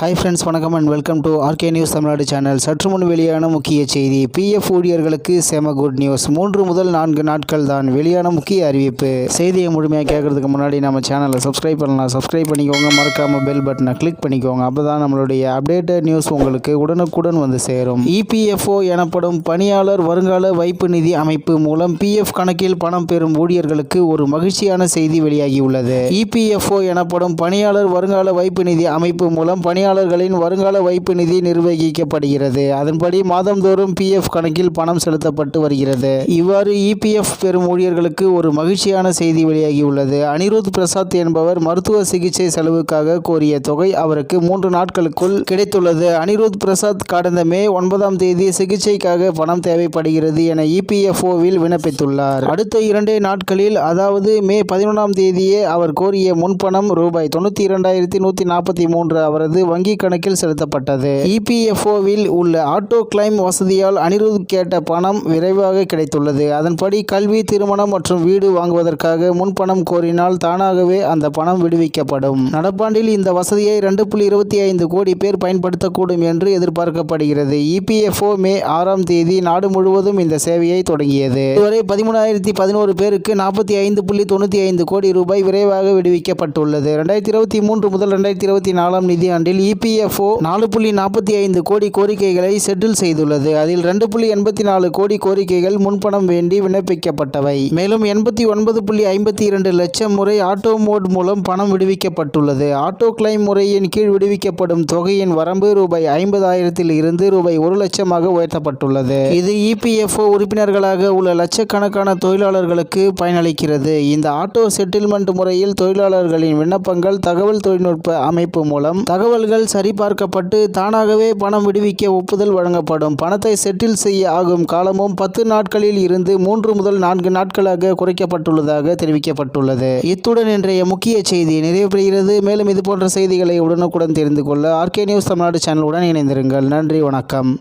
Hi friends வணக்கம் and welcome to RK news Tamil Nadu channel சற்று முன் வெளியான முக்கிய செய்தி. பிஎஃப் ஊழியர்களுக்கு செம குட் நியூஸ் மூன்று முதல் நான்கு நாட்கள் தான் வெளியான முக்கிய அறிவிப்பு. செய்தியை முழுமையாக கேட்கறதுக்கு முன்னாடி நம்ம சேனலை சப்ஸ்கிரைப் பண்ணலாம். சப்ஸ்கிரைப் பண்ணிக்கோங்க. மறக்காம பெல் பட்டனை கிளிக் பண்ணிக்கோங்க. அப்போ தான் நம்மளுடைய அப்டேட்டட் நியூஸ் உங்களுக்கு உடனுக்குடன் வந்து சேரும். இபிஎஃப்ஓ எனப்படும் பணியாளர் வருங்கால வைப்பு நிதி அமைப்பு மூலம் பிஎஃப் கணக்கில் பணம் பெறும் ஊழியர்களுக்கு ஒரு மகிழ்ச்சியான செய்தி வெளியாகியுள்ளது இபிஎஃப்ஓ எனப்படும் பணியாளர் வருங்கால வைப்பு நிதி அமைப்பு மூலம் பணியாளர் பணியாளர்களின் வருங்கால வைப்பு நிதி நிர்வகிக்கப்படுகிறது. அதன்படி மாதந்தோறும் பிஎஃப் கணக்கில் பணம் செலுத்தப்பட்டு வருகிறது. இவ்வாறு இபிஎஃப் பெறும் ஊழியர்களுக்கு ஒரு மகிழ்ச்சியான செய்தி வெளியாகியுள்ளது. அனிருத் பிரசாத் என்பவர் மருத்துவ சிகிச்சை செலவுக்காக கோரிய தொகை அவருக்கு மூன்று நாட்களுக்குள் கிடைத்துள்ளது. அனிருத் பிரசாத் கடந்த மே ஒன்பதாம் தேதி சிகிச்சைக்காக பணம் தேவைப்படுகிறது என இபிஎஃப்ஓவில் விண்ணப்பித்துள்ளார். அடுத்த இரண்டே நாட்களில் அதாவது மே பதினொன்றாம் தேதியே அவர் கோரிய முன்பணம் ரூபாய் தொண்ணூற்றி இரண்டாயிரத்தி நூற்றி நாற்பத்தி மூன்று அவரது வங்கி வங்கிக் கணக்கில் செலுத்தப்பட்டது. இபிஎஃப்ஓவில் உள்ள ஆட்டோ கிளைம் வசதியால் அனிருத் கேட்ட பணம் விரைவாக கிடைத்துள்ளது. அதன்படி கல்வி திருமணம் மற்றும் வீடு வாங்குவதற்காக முன்பணம் கோரினால் தானாகவே அந்த பணம் விடுவிக்கப்படும். நடப்பாண்டில் இந்த வசதியை ரெண்டு புள்ளி இருபத்தி ஐந்து கோடி பேர் பயன்படுத்தக்கூடும் என்று எதிர்பார்க்கப்படுகிறது. இபிஎஃப்ஓ மே ஆறாம் தேதி நாடு முழுவதும் இந்த சேவையை தொடங்கியது. இதுவரை பதிமூணாயிரத்தி பதினோரு பேருக்கு நாற்பத்தி ஐந்து புள்ளி தொண்ணூற்றி ஐந்து கோடி ரூபாய் விரைவாக விடுவிக்கப்பட்டுள்ளது. ரெண்டாயிரத்தி இருபத்தி மூன்று முதல் ரெண்டாயிரத்தி இருபத்தி நாலாம் நிதியாண்டில் இபிஎஃப்ஓ நாலு புள்ளி நாற்பத்தி ஐந்து கோடி கோரிக்கைகளை செட்டில் செய்துள்ளது. அதில் ரெண்டு புள்ளி எண்பத்தி நாலு கோடி கோரிக்கைகள் முன்பணம் வேண்டி விண்ணப்பிக்கப்பட்டவை. மேலும் எண்பத்தி ஒன்பது புள்ளி ஐம்பத்தி இரண்டு லட்சம் முறை ஆட்டோ மோட் மூலம் பணம் விடுவிக்கப்பட்டுள்ளது. ஆட்டோ கிளைம் முறையின் கீழ் விடுவிக்கப்படும் தொகையின் வரம்பு ரூபாய் ஐம்பதாயிரத்தில் இருந்து ரூபாய் ஒரு லட்சமாக உயர்த்தப்பட்டுள்ளது. இது இபிஎஃப்ஓ உறுப்பினர்களாக உள்ள லட்சக்கணக்கான தொழிலாளர்களுக்கு பயனளிக்கிறது. இந்த ஆட்டோ செட்டில்மெண்ட் முறையில் தொழிலாளர்களின் விண்ணப்பங்கள் தகவல் தொழில்நுட்ப அமைப்பு மூலம் தகவல்கள் சரிபார்க்கப்பட்டு தானாகவே பணம் விடுவிக்க ஒப்புதல் வழங்கப்படும். பணத்தை செட்டில் செய்ய ஆகும் காலமும் பத்து நாட்களில் இருந்து மூன்று முதல் நான்கு நாட்களாக குறைக்கப்பட்டுள்ளதாக தெரிவிக்கப்பட்டுள்ளது. இத்துடன் இன்றைய முக்கிய செய்தி நிறைவு பெறுகிறது மேலும் இது போன்ற செய்திகளை உடனுக்குடன் தெரிந்து கொள்ள ஆர்கே நியூஸ் தமிழ்நாடு சேனலுடன் இணைந்திருங்கள். நன்றி வணக்கம்.